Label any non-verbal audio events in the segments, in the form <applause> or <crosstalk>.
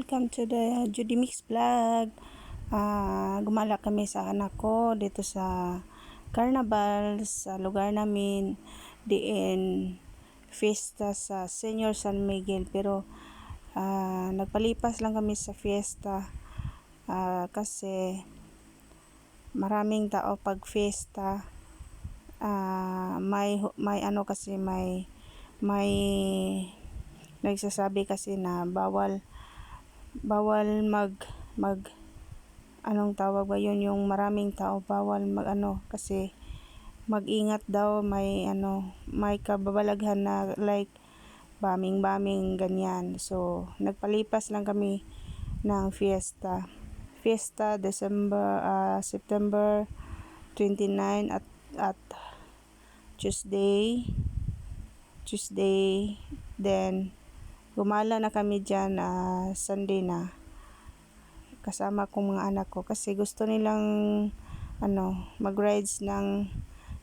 welcome to the Judy Mix Vlog. Ah, gumala kami sa anak ko dito sa Carnival sa lugar namin. Diin fiesta sa Senior San Miguel. Pero ah, nagpalipas lang kami sa fiesta. Ah, kasi maraming tao pag fiesta ah, may may ano kasi may may nagsasabi kasi na bawal bawal mag mag anong tawag ba yun? Yung maraming tao bawal mag ano kasi mag-ingat daw may ano may kababalaghan na like baming baming ganyan. So nagpalipas lang kami ng fiesta. Fiesta December ah, September 29 at at Tuesday Tuesday then gumala na kami dyan ah, Sunday na. Kasama kong mga anak ko kasi gusto nilang ano mag-rides ng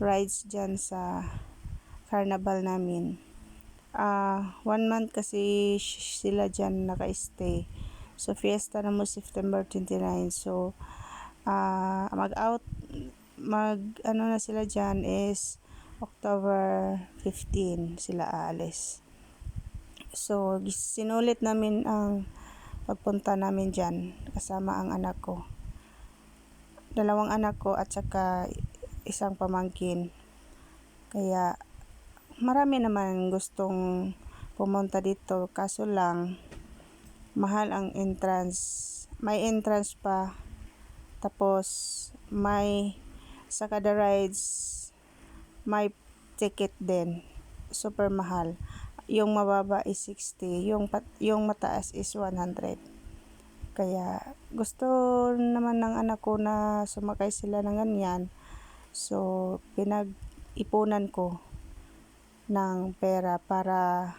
rides dyan sa carnival namin. Ah one month kasi sila dyan naka-stay. So fiesta na mo September 29 so ah mag out mag ano na sila dyan is October 15 sila aalis So, sinulit namin ang pagpunta namin dyan kasama ang anak ko. Dalawang anak ko at saka isang pamangkin. Kaya marami naman gustong pumunta dito kaso lang mahal ang entrance. May entrance pa tapos may sa kada rides may ticket din. Super mahal yung mababa is 60, yung yung mataas is 100. Kaya gusto naman ng anak ko na sumakay sila ng ganyan. So pinag-ipunan ko ng pera para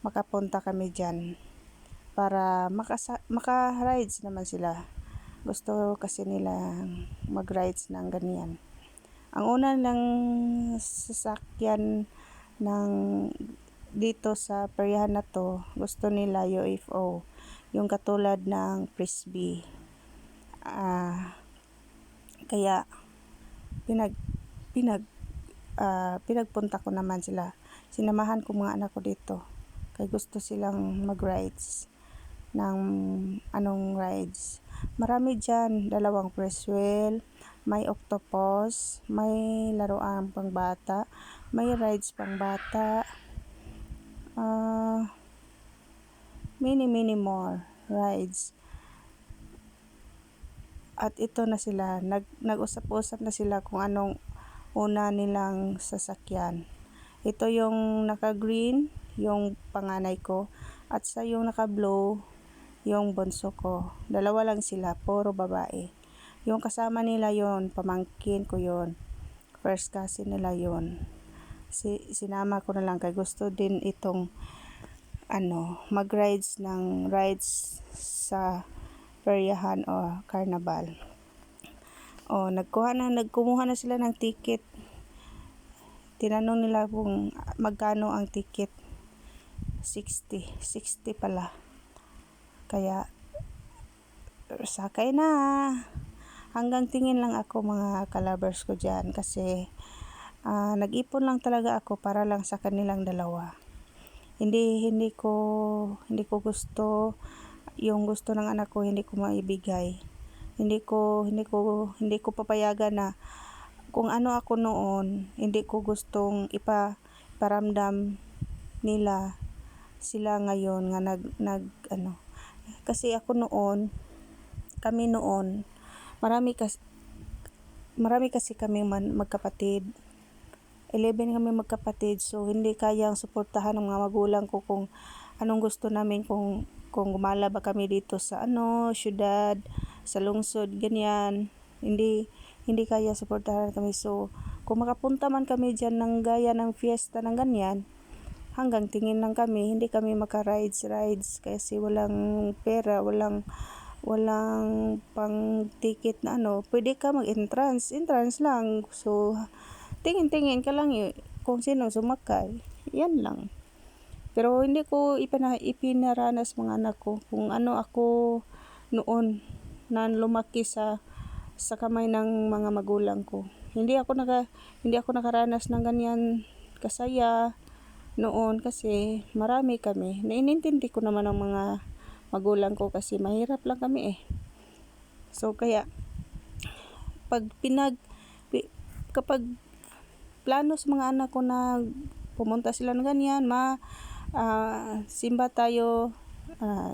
makapunta kami diyan para makasa, maka-rides naman sila. Gusto kasi nila mag-rides ng ganyan. Ang una lang sasakyan ng dito sa peryahan na to, gusto nila UFO. Yung katulad ng frisbee. Ah, kaya pinag pinag ah, pinagpunta ko naman sila. Sinamahan ko mga anak ko dito. Kaya gusto silang mag-rides ng anong rides. Marami dyan, dalawang Presswell, may octopus, may laruan pang bata, may rides pang bata, uh, many many more rides. At ito na sila nag nag-usap-usap na sila kung anong una nilang sasakyan. Ito yung naka-green yung panganay ko at sa yung naka-blue yung bunso ko. Dalawa lang sila puro babae. Yung kasama nila yon pamangkin ko yon first cousin nila yon si, sinama ko na lang kay gusto din itong ano, mag-rides ng rides sa peryahan o carnival. O, nagkuha na, nagkumuha na sila ng ticket. Tinanong nila kung magkano ang ticket. 60. 60 pala. Kaya, sakay na. Hanggang tingin lang ako mga kalabers ko dyan kasi uh, nag-ipon lang talaga ako para lang sa kanilang dalawa. Hindi hindi ko hindi ko gusto yung gusto ng anak ko hindi ko maibigay. Hindi ko hindi ko hindi ko papayagan na kung ano ako noon, hindi ko gustong ipa paramdam nila sila ngayon nga nag nag ano kasi ako noon kami noon marami kasi marami kasi kami man, magkapatid 11 kami magkapatid so hindi kayang suportahan ng mga magulang ko kung anong gusto namin kung kung gumala ba kami dito sa ano, syudad, sa lungsod, ganyan. Hindi hindi kaya suportahan kami. So, kung makapunta man kami diyan ng gaya ng fiesta ng ganyan, hanggang tingin lang kami, hindi kami maka-rides rides kasi walang pera, walang walang pang ticket na ano, pwede ka mag-entrance, entrance lang. So, tingin-tingin ka lang yun, kung sino sumakay. Yan lang. Pero hindi ko ipina, ipinaranas mga anak ko kung ano ako noon na lumaki sa sa kamay ng mga magulang ko. Hindi ako naka hindi ako nakaranas ng ganyan kasaya noon kasi marami kami. Nainintindi ko naman ang mga magulang ko kasi mahirap lang kami eh. So kaya pag pinag pi- kapag plano sa mga anak ko na pumunta sila ng ganyan, ma ah, simba tayo,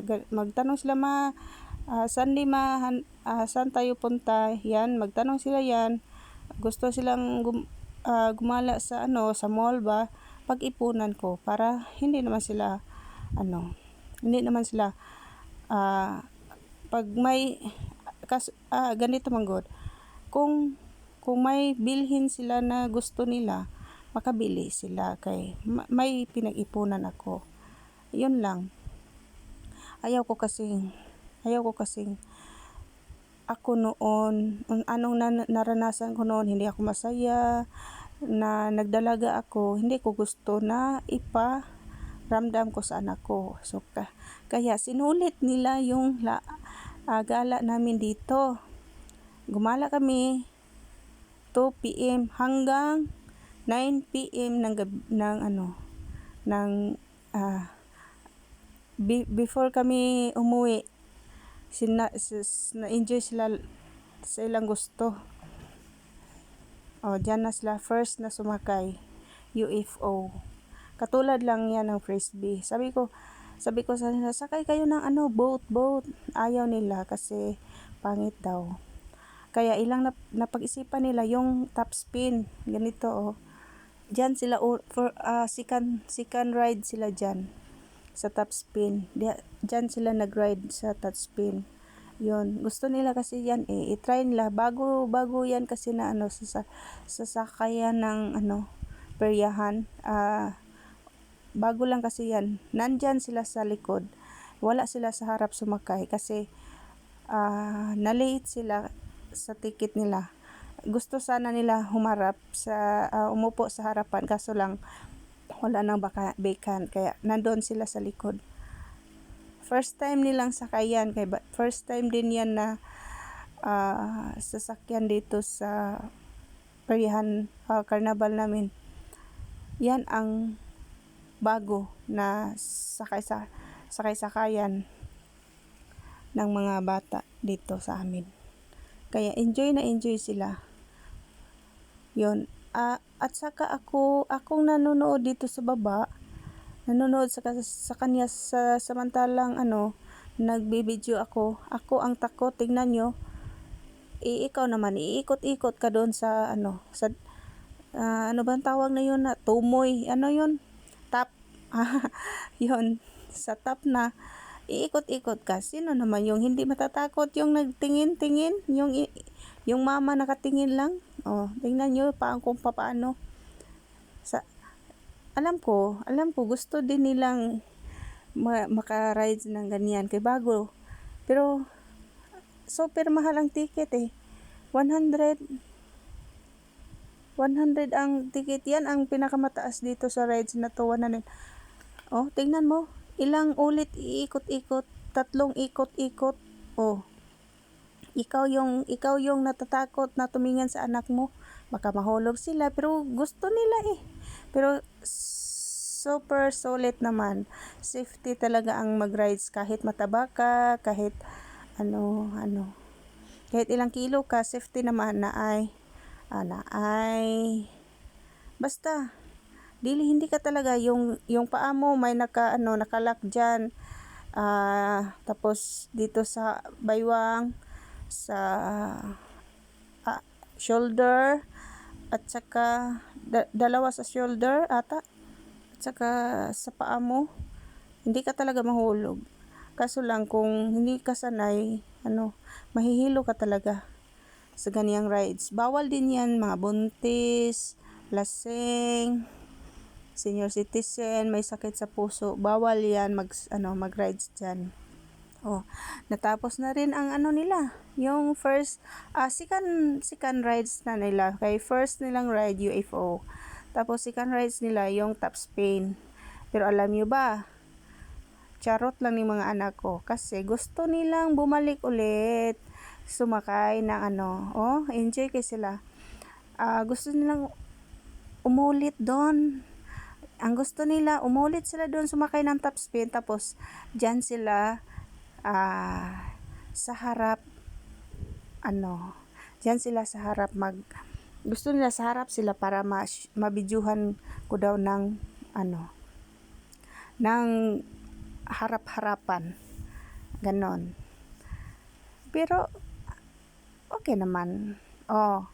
ga- magtanong sila ma ah, Sunday ma han- ah, saan tayo punta, yan, magtanong sila yan, gusto silang gum- ah, gumala sa ano, sa mall ba, pag-ipunan ko para hindi naman sila ano, hindi naman sila ah, pag may kas, ah, ganito man good, kung kung may bilhin sila na gusto nila, makabili sila kay ma- may pinag-ipunan ako. Yun lang. Ayaw ko kasing ayaw ko kasing ako noon, anong na- naranasan ko noon, hindi ako masaya, na nagdalaga ako, hindi ko gusto na ipa ramdam ko sa anak ko. So, ka, kaya sinulit nila yung la, ah, gala namin dito. Gumala kami 2 p.m. hanggang 9 p.m. ng, gab- ng ano, ng, ah, be- before kami umuwi, sina, sis- na-enjoy sila sa ilang gusto. O, dyan na sila first na sumakay, UFO. Katulad lang yan ng frisbee. Sabi ko, sabi ko sa sakay kayo ng ano, boat, boat. Ayaw nila kasi pangit daw. Kaya ilang nap- napag-isipan nila yung top spin. Ganito, oh. Diyan sila, for, ah, second, second ride sila dyan sa top spin. Di- Diyan sila nag-ride sa top spin. Yun, gusto nila kasi yan eh, i-try nila bago bago yan kasi na ano sa sa sasakayan ng ano peryahan. Ah bago lang kasi yan. Nandyan sila sa likod. Wala sila sa harap sumakay kasi ah na-late sila sa ticket nila. Gusto sana nila humarap sa ah, umupo sa harapan kaso lang wala nang baka vacant kaya nandoon sila sa likod. First time nilang sakayan kay first time din yan na ah, sasakyan dito sa peryahan ah, carnival namin. Yan ang bago na sakay sa sakay-sakayan ng mga bata dito sa amin. Kaya enjoy na enjoy sila. Yon. Ah, at saka ako, akong nanonood dito sa baba, nanonood sa, sa kanya sa samantalang ano, nagbibideo ako. Ako ang takot, tingnan nyo. I, ikaw naman, iikot-ikot ka doon sa ano, sa, ah, ano bang tawag na yun na, tumoy, ano yun? Tap. <laughs> yun, sa tap na, iikot-ikot ka. Sino naman yung hindi matatakot? Yung nagtingin-tingin? Yung, yung mama nakatingin lang? Oh, tingnan nyo paang kung papaano. Sa, alam ko, alam ko, gusto din nilang ma- maka-rides ng ganyan kay bago. Pero, super mahal ang ticket eh. 100 100 ang ticket yan ang pinakamataas dito sa rides na to 100 oh tingnan mo ilang ulit iikot-ikot tatlong ikot-ikot. Oh ikaw yung ikaw yung natatakot na tumingin sa anak mo. Baka mahulog sila pero gusto nila eh. Pero super solid naman. Safety talaga ang mag-rides. Kahit mataba ka kahit ano ano. Kahit ilang kilo ka safety naman. Na ay ah, na ay basta dili hindi ka talaga yung yung paa mo may naka ano nakalak diyan ah tapos dito sa baywang sa ah, shoulder at saka da- dalawa sa shoulder ata at saka sa paa mo hindi ka talaga mahulog. Kaso lang kung hindi ka sanay ano mahihilo ka talaga sa ganiyang rides. Bawal din yan mga buntis lasing senior citizen may sakit sa puso bawal yan mag ano mag rides diyan Oh, natapos na rin ang ano nila, yung first, ah, second, second rides na nila. Kay first nilang ride, UFO. Tapos second rides nila, yung top spin. Pero alam nyo ba, charot lang ng mga anak ko kasi gusto nilang bumalik ulit sumakay ng ano oh enjoy kay sila Ah, gusto nilang umulit doon ang gusto nila umulit sila doon sumakay ng top spin tapos diyan sila ah, sa harap ano diyan sila sa harap mag gusto nila sa harap sila para ma mabidyuhan ko daw ng ano ng harap-harapan. Ganon. Pero, okay naman. Oh,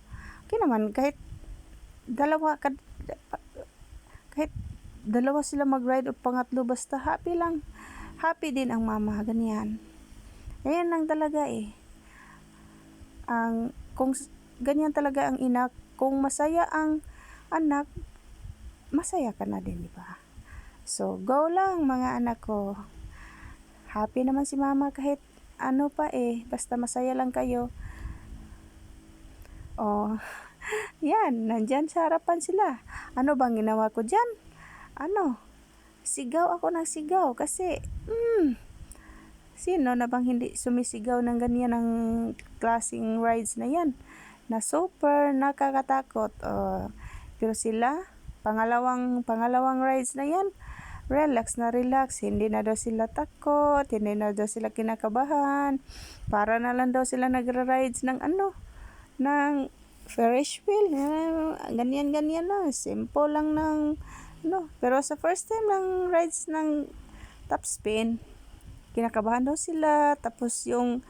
okay naman. Kahit dalawa, kahit dalawa sila mag-ride o pangatlo, basta happy lang. Happy din ang mama. Ganyan. Ganyan lang talaga eh. Ang, kung ganyan talaga ang ina, kung masaya ang anak, masaya ka na din, di ba? So, go lang mga anak ko. Happy naman si mama kahit ano pa eh. Basta masaya lang kayo. Oh, <laughs> yan. Nandyan sa harapan sila. Ano bang ginawa ko dyan? Ano? Sigaw ako ng sigaw kasi, hmm, sino na bang hindi sumisigaw ng ganyan ng klaseng rides na yan? Na super nakakatakot. Oh, pero sila, pangalawang, pangalawang rides na yan, relax na relax. Hindi na daw sila takot, hindi na daw sila kinakabahan. Para na lang daw sila nagra-rides ng ano, ng Ferris wheel. eh, Ganyan-ganyan lang. Simple lang ng, ano. Pero sa first time ng rides ng top spin, kinakabahan daw sila. Tapos yung,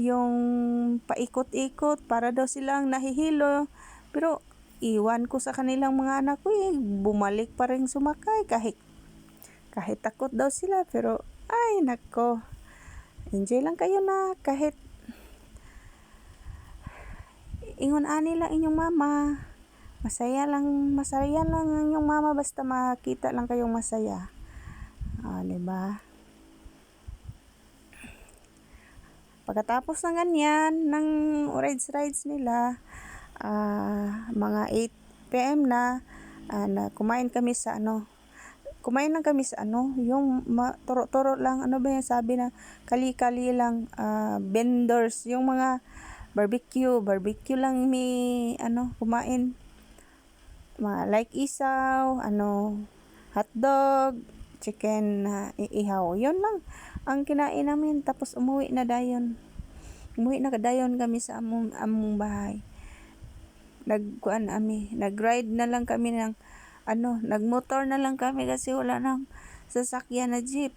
yung paikot-ikot, para daw silang nahihilo. Pero, iwan ko sa kanilang mga anak ko eh. Bumalik pa rin sumakay kahit kahit takot daw sila pero ay nako enjoy lang kayo na kahit ingon ani lang inyong mama masaya lang masaya lang ang inyong mama basta makita lang kayong masaya ah di ba pagkatapos ng ganyan ng rides rides nila ah, mga 8 PM na ah, na kumain kami sa ano kumain lang kami sa ano, yung ma- turo-turo lang, ano ba yung sabi na kali-kali lang ah, vendors, yung mga barbecue, barbecue lang may ano, kumain. Mga like isaw, ano, hotdog, chicken na iihaw. Yun lang ang kinain namin tapos umuwi na dayon. Umuwi na dayon kami sa among among bahay. Nagkuan ami, nag-ride na lang kami ng ano, nagmotor na lang kami kasi wala nang sasakyan na jeep.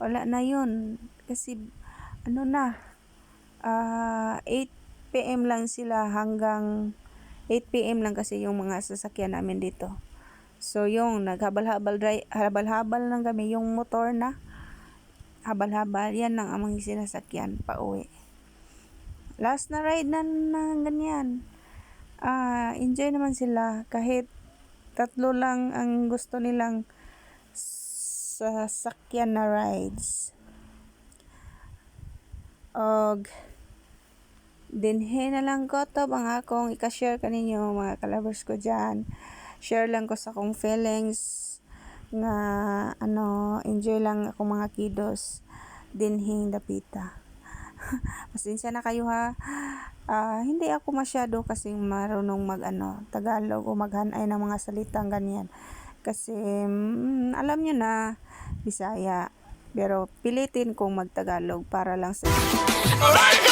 Wala na yun. Kasi, ano na, ah 8 p.m. lang sila hanggang 8 p.m. lang kasi yung mga sasakyan namin dito. So, yung naghabal-habal, dri- habal-habal lang kami, yung motor na, habal-habal, yan lang ang mga sinasakyan pa uwi. Last na ride na, na ganyan. Ah, enjoy naman sila kahit tatlo lang ang gusto nilang sasakyan na rides. Og dinhe na lang ko to ang akong i-share kaninyo mga kalabers ko dyan. Share lang ko sa akong feelings nga ano, enjoy lang ako mga kidos dinhing dapita. <laughs> Pasensya na kayo ha. Ah, hindi ako masyado kasing marunong mag ano, Tagalog o maghanay ng mga salitang ganyan. Kasi mm, alam nyo na Bisaya. Pero pilitin kong magtagalog para lang sa Alright,